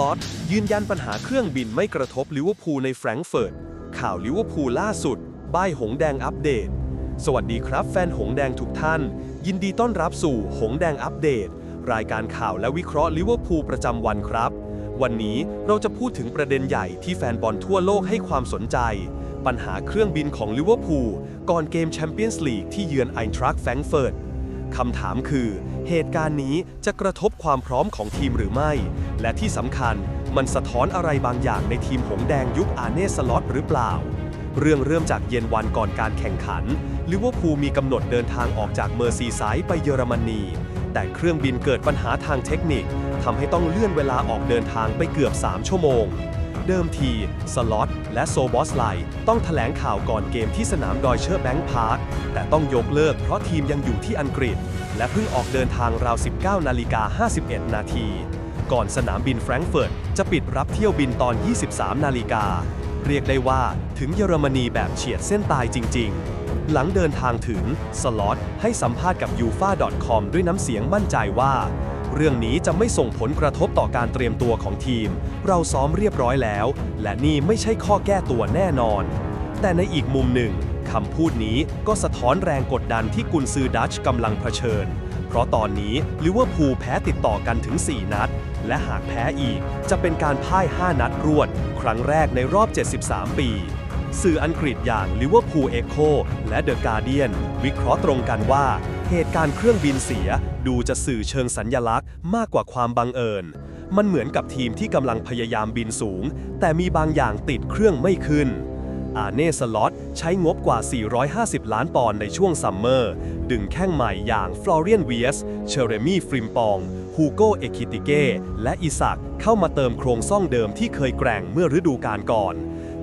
ล็อตยืนยันปัญหาเครื่องบินไม่กระทบลิเวอร์พูลในแฟรงก์เฟิร์ต ข่าวลิเวอร์พูลล่าสุดบ้ายหงแดงอัปเดต สวัสดีครับแฟนหงแดงทุกท่าน ยินดีต้อนรับสู่หงแดงอัปเดต รายการข่าวและวิเคราะห์ลิเวอร์พูลประจำวันครับ วันนี้เราจะพูดถึงประเด็นใหญ่ที่แฟนบอลทั่วโลกให้ความสนใจ ปัญหาเครื่องบินของลิเวอร์พูลก่อนเกมแชมเปี้ยนส์ลีกที่เยือนไอน์ทรัคแฟรงก์เฟิร์ต คำถามคือ เหตุการณ์นี้จะกระทบความพร้อมของทีมหรือไม่ และที่สำคัญมันสะท้อนอะไรบางอย่างในทีมหงแดงยุคอาเน่สล็อตหรือเปล่า เรื่องเริ่มจากเย็นวันก่อนการแข่งขันลิเวอร์พูลมีกำหนดเดินทางออกจากเมอร์ซีไซด์ไปเยอรมนี แต่เครื่องบินเกิดปัญหาทางเทคนิคทำให้ต้องเลื่อนเวลาออกเดินทางไปเกือบ 3 ชั่วโมง เดิมที สล็อต และโซบอสไลต้องถแถลงข่าวก่อนเกมที่สนามดอยเชอร์แบงค์พาร์ค แต่ต้องยกเลิกเพราะทีมยังอยู่ที่อังกฤษ และเพิ่งออกเดินทางราว 19 นาฬิกา 51 นาที ก่อนสนามบินแฟรงก์เฟิร์ตจะปิดรับเที่ยวบินตอน 23 นาฬิกา เรียกได้ว่าถึงเยอรมนีแบบเฉียดเส้นตายจริง ๆหลังเดินทางถึง สล็อตให้สัมภาษณ์กับ u f a c o m ด้วยน้ำเสียงมั่นใจว่า เรื่องนี้จะไม่ส่งผลกระทบต่อการเตรียมตัวของทีม เราซ้อมเรียบร้อยแล้ว และนี่ไม่ใช่ข้อแก้ตัวแน่นอน แต่ในอีกมุมหนึ่งคำพูดนี้ก็สะท้อนแรงกดดันที่กุนซือดัชกำลังเผชิญ เพราะตอนนี้ลิเวอร์พูลแพ้ติดต่อกันถึง 4 นัด และหากแพ้อีกจะเป็นการพ่าย 5 นัดรวด ครั้งแรกในรอบ 73 ปีสื่ออังกฤษอย่าง Liverpool Echo และ The Guardian วิเคราะห์ตรงกันว่า เหตุการณ์เครื่องบินเสียดูจะสื่อเชิงสัญญลักษณ์มากกว่าความบังเอิญ มันเหมือนกับทีมที่กำลังพยายามบินสูง แต่มีบางอย่างติดเครื่องไม่ขึ้น อาเน่สล็อตใช้งบกว่า 450 ล้านปอนด์ในช่วงซัมเมอร์ ดึงแข้งใหม่อย่างฟลอเรียนเวียส เชเรมี่ฟริมปอง ฮูโกเอคิติเก้ และอิสักเข้ามาเติมโครงสร้างเดิมที่เคยแกร่งเมื่อฤดูกาลก่อน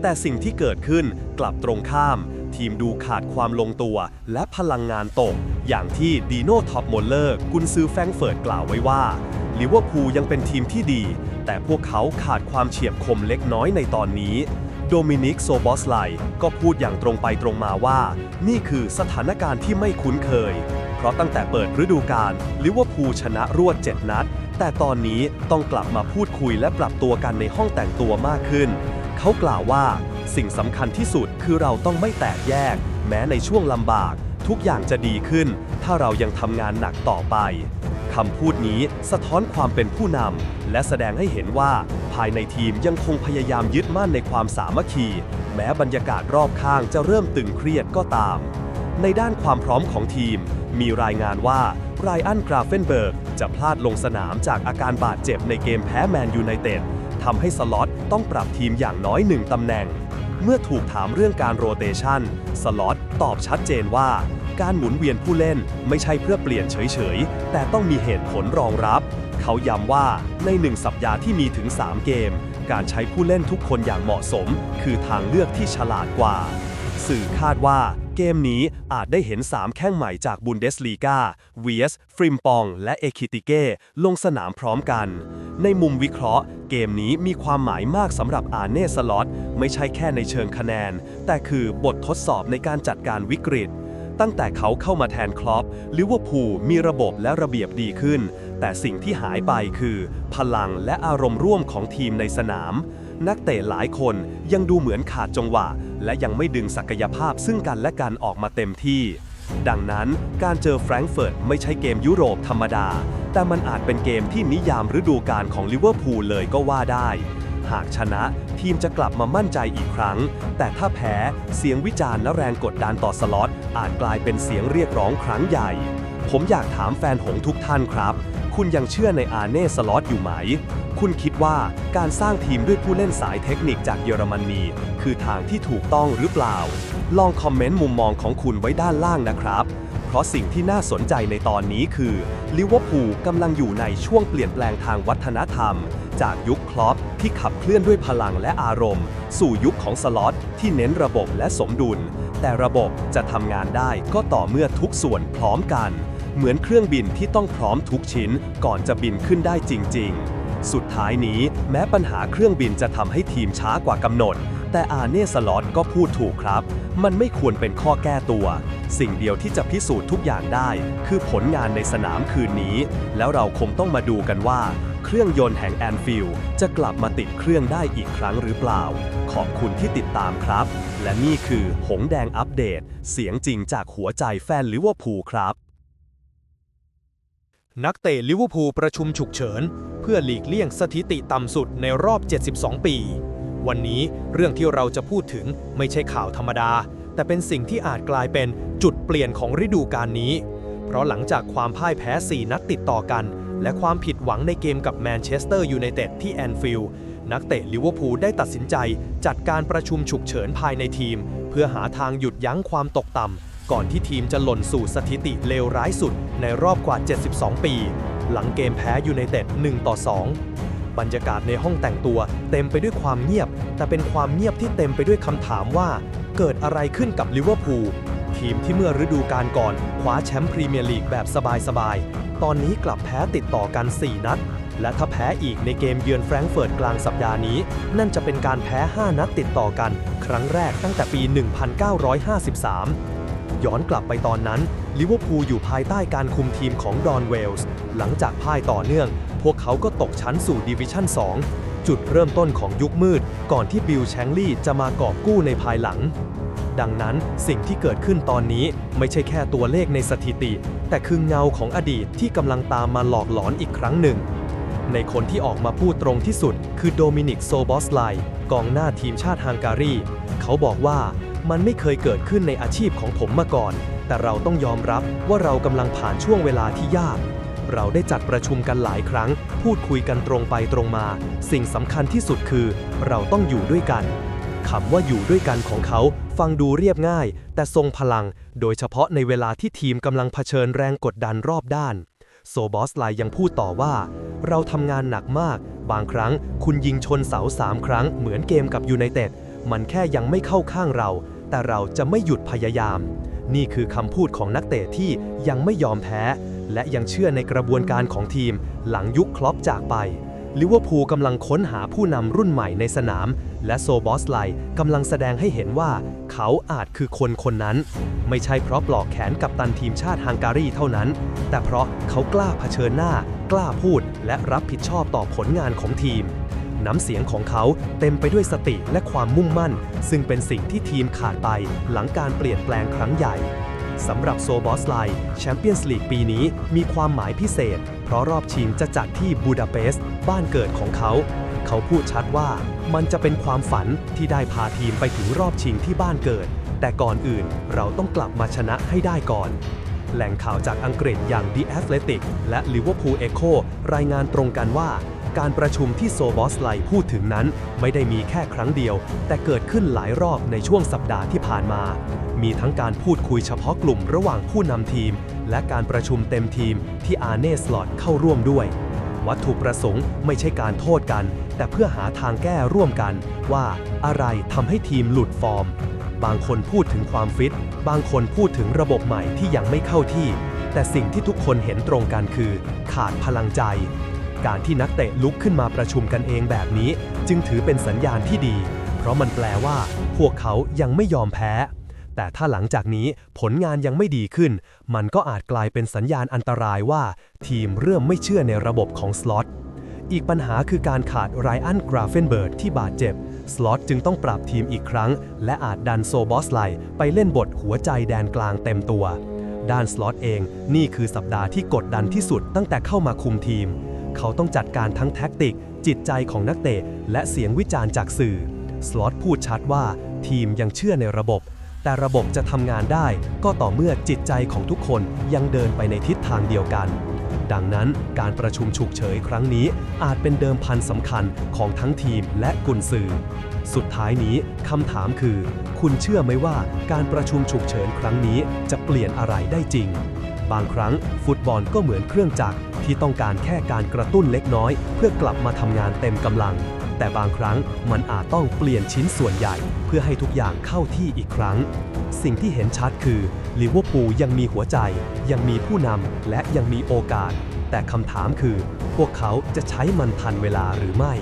แต่สิ่งที่เกิดขึ้นกลับตรงข้าม ทีมดูขาดความลงตัวและพลังงานตก อย่างที่ดีโน่ท็อปโมลเลอร์กุนซือแฟงเฟิร์ตกล่าวไว้ว่าลิเวอร์พูลยังเป็นทีมที่ดี แต่พวกเขาขาดความเฉียบคมเล็กน้อยในตอนนี้โดมินิกโซบอสไลก็พูดอย่างตรงไปตรงมาว่า นี่คือสถานการณ์ที่ไม่คุ้นเคย เพราะตั้งแต่เปิดฤดูกาลลิเวอร์พูลชนะรวด 7 นัด แต่ตอนนี้ต้องกลับมาพูดคุยและปรับตัวกันในห้องแต่งตัวมากขึ้น เขากล่าวว่า สิ่งสำคัญที่สุดคือเราต้องไม่แตกแยก แม้ในช่วงลำบาก ทุกอย่างจะดีขึ้น ถ้าเรายังทำงานหนักต่อไปคำพูดนี้สะท้อนความเป็นผู้นำและแสดงให้เห็นว่า ภายในทีมยังคงพยายามยึดมั่นในความสามัคคี แม้บรรยากาศรอบข้างจะเริ่มตึงเครียดก็ตาม ในด้านความพร้อมของทีม มีรายงานว่าไรอันกราเฟนเบิร์กจะพลาดลงสนามจากอาการบาดเจ็บในเกมแพ้แมนยูไนเต็ด ทำให้สล็อตต้องปรับทีมอย่างน้อยหนึ่งตำแหน่ง เมื่อถูกถามเรื่องการโรเตชันสล็อตตอบชัดเจนว่า การหมุนเวียนผู้เล่นไม่ใช่เพื่อเปลี่ยนเฉยๆ แต่ต้องมีเหตุผลรองรับ เขาย้ำว่าในหนึ่งสัปดาห์ที่มีถึง 3 เกม การใช้ผู้เล่นทุกคนอย่างเหมาะสม คือทางเลือกที่ฉลาดกว่า สื่อคาดว่าเกมนี้อาจได้เห็น 3 แข้งใหม่จากบุนเดสลีกาเวียส ฟริมปอง และเอคิติเก้ ลงสนามพร้อมกัน ในมุมวิเคราะห์ เกมนี้มีความหมายมากสำหรับอาเน่สล็อต ไม่ใช่แค่ในเชิงคะแนน แต่คือบททดสอบในการจัดการวิกฤต ตั้งแต่เขาเข้ามาแทนคลอปลิเวอร์พูลมีระบบและระเบียบดีขึ้น แต่สิ่งที่หายไปคือ พลังและอารมณ์ร่วมของทีมในสนาม นักเตะหลายคนยังดูเหมือนขาดจังหวะ และยังไม่ดึงศักยภาพซึ่งกันและกันออกมาเต็มที่ ดังนั้นการเจอแฟรงก์เฟิร์ตไม่ใช่เกมยุโรปธรรมดา แต่มันอาจเป็นเกมที่นิยามฤดูกาลของลิเวอร์พูลเลยก็ว่าได้ หากชนะทีมจะกลับมามั่นใจอีกครั้ง แต่ถ้าแพ้เสียงวิจารณ์และแรงกดดันต่อสล็อตอาจกลายเป็นเสียงเรียกร้องครั้งใหญ่ ผมอยากถามแฟนหงทุกท่านครับ คุณยังเชื่อในอาเน่สล็อตอยู่ไหม คุณคิดว่าการสร้างทีมด้วยผู้เล่นสายเทคนิคจากเยอรมนี คือทางที่ถูกต้องหรือเปล่า ลองคอมเมนต์มุมมองของคุณไว้ด้านล่างนะครับ เพราะสิ่งที่น่าสนใจในตอนนี้คือลิเวอร์พูลกำลังอยู่ในช่วงเปลี่ยนแปลงทางวัฒนธรรม จากยุคคลอปที่ขับเคลื่อนด้วยพลังและอารมณ์ สู่ยุคของสล็อตที่เน้นระบบและสมดุล แต่ระบบจะทำงานได้ก็ต่อเมื่อทุกส่วนพร้อมกัน เหมือนเครื่องบินที่ต้องพร้อมทุกชิ้นก่อนจะบินขึ้นได้จริง ๆ สุดท้ายนี้แม้ปัญหาเครื่องบินจะทำให้ทีมช้ากว่ากำหนด แต่อาเน่สล็อตก็พูดถูกครับ มันไม่ควรเป็นข้อแก้ตัว สิ่งเดียวที่จะพิสูจน์ทุกอย่างได้ คือผลงานในสนามคืนนี้ แล้วเราคงต้องมาดูกันว่า เครื่องยนต์แห่งแอนฟิลจะกลับมาติดเครื่องได้อีกครั้งหรือเปล่า ขอบคุณที่ติดตามครับ และนี่คือหงแดงอัปเดต เสียงจริงจากหัวใจแฟนลิเวอร์พูลครับ นักเตะลิเวอร์พูลประชุมฉุกเฉิน เพื่อหลีกเลี่ยงสถิติต่ำสุดในรอบ 72 ปี วันนี้เรื่องที่เราจะพูดถึงไม่ใช่ข่าวธรรมดา แต่เป็นสิ่งที่อาจกลายเป็นจุดเปลี่ยนของฤดูกาลนี้ เพราะหลังจากความพ่ายแพ้ 4 นัดติดต่อกัน และความผิดหวังในเกมกับแมนเชสเตอร์ยูไนเต็ดที่แอนฟิลด์นักเตะลิเวอร์พูลได้ตัดสินใจ จัดการประชุมฉุกเฉินภายในทีม เพื่อหาทางหยุดยั้งความตกต่ำ ก่อนที่ทีมจะหล่นสู่สถิติเลวร้ายสุดในรอบกว่า 72 ปี หลังเกมแพ้ยูไนเต็ด1ต่อ 2 บรรยากาศในห้องแต่งตัวเต็มไปด้วยความเงียบ แต่เป็นความเงียบที่เต็มไปด้วยคำถามว่า เกิดอะไรขึ้นกับลิเวอร์พูลทีมที่เมื่อฤดูกาลก่อนคว้าแชมป์พรีเมียร์ลีกแบบสบายๆ ตอนนี้กลับแพ้ติดต่อกัน 4 นัด และถ้าแพ้อีกในเกมเยือนแฟรงก์เฟิร์ตกลางสัปดาห์นี้ นั่นจะเป็นการแพ้ 5 นัดติดต่อกัน ครั้งแรกตั้งแต่ปี 1953 ย้อนกลับไปตอนนั้นลิเวอร์พูลอยู่ภายใต้การคุมทีมของดอนเวลส์หลังจากพ่ายต่อเนื่อง พวกเขาก็ตกชั้นสู่ดิวิชั่น 2 จุดเริ่มต้นของยุคมืด ก่อนที่บิลแชงลีย์จะมากอบกู้ในภายหลัง ดังนั้นสิ่งที่เกิดขึ้นตอนนี้ไม่ใช่แค่ตัวเลขในสถิติ แต่คือเงาของอดีตที่กำลังตามมาหลอกหลอนอีกครั้งหนึ่ง ในคนที่ออกมาพูดตรงที่สุด คือโดมินิกโซบอสไลกองหน้าทีมชาติฮังการีเขาบอกว่า มันไม่เคยเกิดขึ้นในอาชีพของผมมาก่อน แต่เราต้องยอมรับว่าเรากำลังผ่านช่วงเวลาที่ยาก เราได้จัดประชุมกันหลายครั้ง พูดคุยกันตรงไปตรงมา สิ่งสำคัญที่สุดคือ เราต้องอยู่ด้วยกันคำว่าอยู่ด้วยกันของเขาฟังดูเรียบง่าย แต่ทรงพลัง โดยเฉพาะในเวลาที่ทีมกำลังเผชิญแรงกดดันรอบด้าน โซบอสไลยังพูดต่อว่า เราทำงานหนักมาก บางครั้งคุณยิงชนเสาสามครั้งเหมือนเกมกับยูไนเต็ดมันแค่ยังไม่เข้าข้างเรา แต่เราจะไม่หยุดพยายาม นี่คือคำพูดของนักเตะที่ยังไม่ยอมแพ้ และยังเชื่อในกระบวนการของทีม หลังยุคคลอปจากไปลิเวอร์พูลกำลังค้นหาผู้นำรุ่นใหม่ในสนาม และโซบอสไลกำลังแสดงให้เห็นว่า เขาอาจคือคนคนนั้น ไม่ใช่เพราะปลอกแขนกับตันทีมชาติฮังการีเท่านั้น แต่เพราะเขากล้าเผชิญหน้า กล้าพูด และรับผิดชอบต่อผลงานของทีม น้ำเสียงของเขาเต็มไปด้วยสติและความมุ่งมั่น ซึ่งเป็นสิ่งที่ทีมขาดไปหลังการเปลี่ยนแปลงครั้งใหญ่สำหรับโซบอสไลแชมเปี้ยนส์ลีกปีนี้มีความหมายพิเศษ เพราะรอบชิงจะจัดที่บูดาเปสต์บ้านเกิดของเขา เขาพูดชัดว่ามันจะเป็นความฝันที่ได้พาทีมไปถึงรอบชิงที่บ้านเกิด แต่ก่อนอื่นเราต้องกลับมาชนะให้ได้ก่อน แหล่งข่าวจากอังกฤษอย่าง The Athletic และ Liverpool Echo รายงานตรงกันว่า การประชุมที่โซบอสไลพูดถึงนั้น ไม่ได้มีแค่ครั้งเดียว แต่เกิดขึ้นหลายรอบในช่วงสัปดาห์ที่ผ่านมา มีทั้งการพูดคุยเฉพาะกลุ่มระหว่างผู้นำทีม และการประชุมเต็มทีมที่อาร์เนสลอตเข้าร่วมด้วย วัตถุประสงค์ไม่ใช่การโทษกัน แต่เพื่อหาทางแก้ร่วมกันว่าอะไรทำให้ทีมหลุดฟอร์ม บางคนพูดถึงความฟิต บางคนพูดถึงระบบใหม่ที่ยังไม่เข้าที่ แต่สิ่งที่ทุกคนเห็นตรงกันคือ ขาดพลังใจ การที่นักเตะลุกขึ้นมาประชุมกันเองแบบนี้ จึงถือเป็นสัญญาณที่ดี เพราะมันแปลว่า พวกเขายังไม่ยอมแพ้ แต่ถ้าหลังจากนี้ผลงานยังไม่ดีขึ้น มันก็อาจกลายเป็นสัญญาณอันตรายว่า ทีมเริ่มไม่เชื่อในระบบของสล็อตอีกปัญหาคือการขาดไรอันกราเฟนเบิร์ดที่บาดเจ็บ สล็อตจึงต้องปรับทีมอีกครั้ง และอาจดันโซบอสไลไปเล่นบทหัวใจแดนกลางเต็มตัว ด้านสล็อตเองนี่คือสัปดาห์ที่กดดันที่สุดตั้งแต่เข้ามาคุมทีม เขาต้องจัดการทั้งแท็กติก จิตใจของนักเตะ และเสียงวิจารณ์จากสื่อ สล็อตพูดชัดว่าทีมยังเชื่อในระบบ แต่ระบบจะทำงานได้ ก็ต่อเมื่อจิตใจของทุกคนยังเดินไปในทิศทางเดียวกัน ดังนั้นการประชุมฉุกเฉินครั้งนี้ อาจเป็นเดิมพันสำคัญของทั้งทีมและกุนซือ สุดท้ายนี้คำถามคือ คุณเชื่อไหมว่าการประชุมฉุกเฉินครั้งนี้จะเปลี่ยนอะไรได้จริง บางครั้งฟุตบอลก็เหมือนเครื่องจักร ที่ต้องการแค่การกระตุ้นเล็กน้อย เพื่อกลับมาทำงานเต็มกำลัง แต่บางครั้งมันอาจต้องเปลี่ยนชิ้นส่วนใหญ่ เพื่อให้ทุกอย่างเข้าที่อีกครั้ง สิ่งที่เห็นชัดคือลิเวอร์พูลยังมีหัวใจ ยังมีผู้นำและยังมีโอกาส แต่คำถามคือ พวกเขาจะใช้มันทันเวลาหรือไม่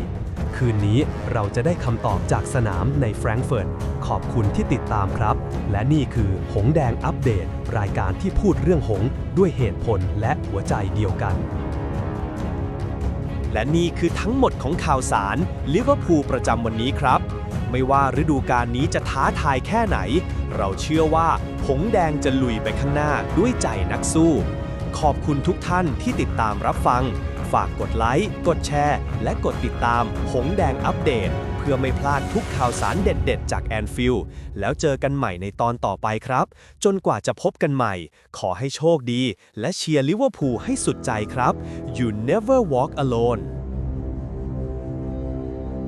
คืนนี้เราจะได้คำตอบจากสนามในแฟรงก์เฟิร์ต ขอบคุณที่ติดตามครับ และนี่คือหงแดงอัปเดต รายการที่พูดเรื่องหงด้วยเหตุผลและหัวใจเดียวกัน และนี่คือทั้งหมดของข่าวสารลิเวอร์พูลประจำวันนี้ครับ ไม่ว่าฤดูกาลนี้จะท้าทายแค่ไหน เราเชื่อว่าหงแดงจะลุยไปข้างหน้าด้วยใจนักสู้ ขอบคุณทุกท่านที่ติดตามรับฟัง ฝากกดไลค์ กดแชร์ และกดติดตาม หงแดงอัปเดต เพื่อไม่พลาดทุกข่าวสารเด็ดๆ จากแอนฟิลแล้วเจอกันใหม่ในตอนต่อไปครับ จนกว่าจะพบกันใหม่ ขอให้โชคดี และเชียร์ลิเวอร์พูลให้สุดใจครับ You never walk alone